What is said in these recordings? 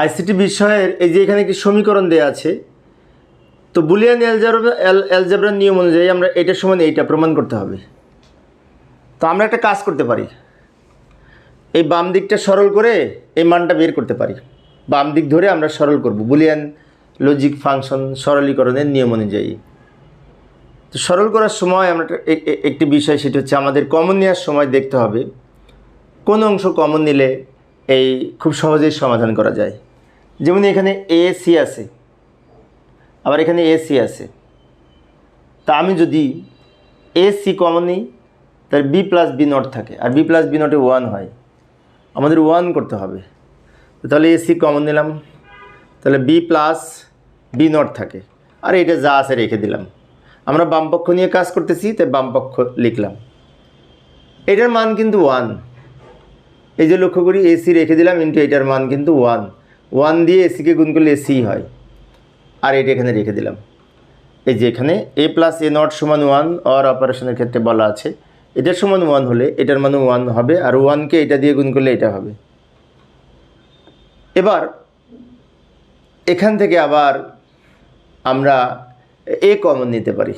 ICT বিষয়ের এই যে এখানে একটি সমীকরণ দেওয়া আছে, তো বুলিয়ান অ্যালজাবরা অ্যালজাবরার নিয়ম অনুযায়ী আমরা এটার সমান এইটা প্রমাণ করতে হবে। তো আমরা একটা কাজ করতে পারি। এই বাম দিকটা সরল করে এই মানটা বের করতে পারি। বাম দিক ধরে আমরা সরল করব বুলিয়ান লজিক ফাংশন সরলীকরণের নিয়ম অনুযায়ী। তো সরল করার সময় আমরা একটি বিষয়, সেটা হচ্ছে আমাদের কমন নেওয়ার সময় দেখতে হবে। কোন অংশ কমন নিলে এই খুব সহজেই সমাধান করা যায়। যেমন এখানে এ সি আছে, আবার এখানে এ সি আছে। তা আমি যদি এ সি কমন নিই, তাহলে বি প্লাস বি নট থাকে, আর বি প্লাস বি নটে ওয়ান হয়। আমাদের ওয়ান করতে হবে। তাহলে এ সি কমন নিলাম, তাহলে বি প্লাস বি নট থাকে। আর এটা যা আছে রেখে দিলাম। আমরা বামপক্ষ নিয়ে কাজ করতেছি, তাই বামপক্ষ লিখলাম। এটার মান কিন্তু ওয়ান এই যে লক্ষ্য করি এসি রেখে দিলাম ইন্টু এটার মান কিন্তু ওয়ান ওয়ান দিয়ে এসিকে গুণ করলে এসি হয়। আর এটা এখানে রেখে দিলাম। এই যে এখানে এ প্লাস এ নট সমান ওয়ান অর অপারেশনের ক্ষেত্রে বলা আছে। এটার সমান ওয়ান হলে এটার মানে ওয়ান হবে, আর ওয়ানকে এটা দিয়ে গুণ করলে এটা হবে। এবার, এখান থেকে আবার আমরা এ কমন নিতে পারি।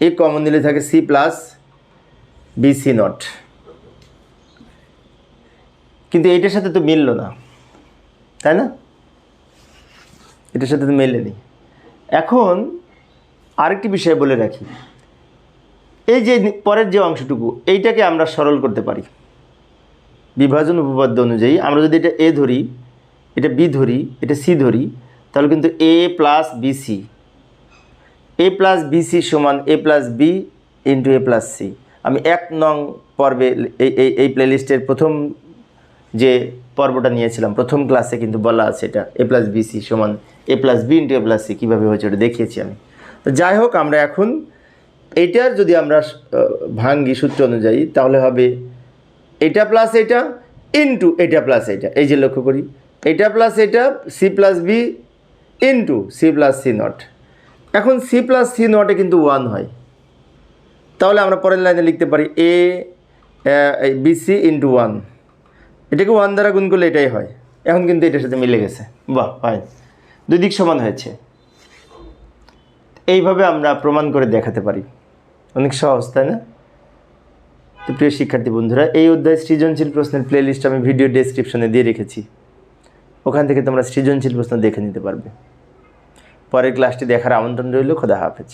এ কমন নিলে থাকে সি প্লাস বিসি নট কিন্তু এইটার সাথে তো মিললো না। তাই না? এটার সাথে তো মেলে নেই। এখন আরেকটি বিষয় বলে রাখি। এই যে পরের যে অংশটুকু, এইটাকে আমরা সরল করতে পারি। বিভাজন উপপাদ্য অনুযায়ী আমরা যদি এটা এ ধরি, এটা বি ধরি, এটা সি ধরি, তাহলে কিন্তু A plus BC A plus BC সমান A plus B into A plus C. আমি এক নং পর্বে এই এই প্লেলিস্টের প্রথম যে পর্বটা নিয়েছিলাম, প্রথম ক্লাসে কিন্তু বলা আছে এটা এ প্লাস বিসি সমান A plus B into A plus C কীভাবে হয়েছে ওটা দেখিয়েছি আমি। তো যাই হোক, আমরা এখন এইটার যদি আমরা ভাঙ্গি সূত্র অনুযায়ী, তাহলে হবে এটা প্লাস এটা ইন্টু এটা প্লাস এটা। এই যে লক্ষ্য করি, এটা প্লাস এটা C plus B into C plus C naught এখন সি প্লাস সি নটে কিন্তু ওয়ান হয়। তাহলে আমরা পরের লাইনে লিখতে পারি এ বিসি ইন্টু ওয়ান এটাকে ওয়ান দ্বারা গুণ করলে এটাই হয়। এখন কিন্তু এটার সাথে মিলে গেছে। বাহ হয় দুই দিক সমান হয়েছে। এইভাবে আমরা প্রমাণ করে দেখাতে পারি। অনেক সহজ, তাই না? তো প্রিয় শিক্ষার্থী বন্ধুরা, এই অধ্যায় সৃজনশীল প্রশ্নের প্লেলিস্ট আমি ভিডিও ডেসক্রিপশনে দিয়ে রেখেছি। ওখান থেকে তোমরা সৃজনশীল প্রশ্ন দেখে নিতে পারবে। পরের ক্লাসটি দেখার আমন্ত্রণ রইল। খোদা হাফেজ।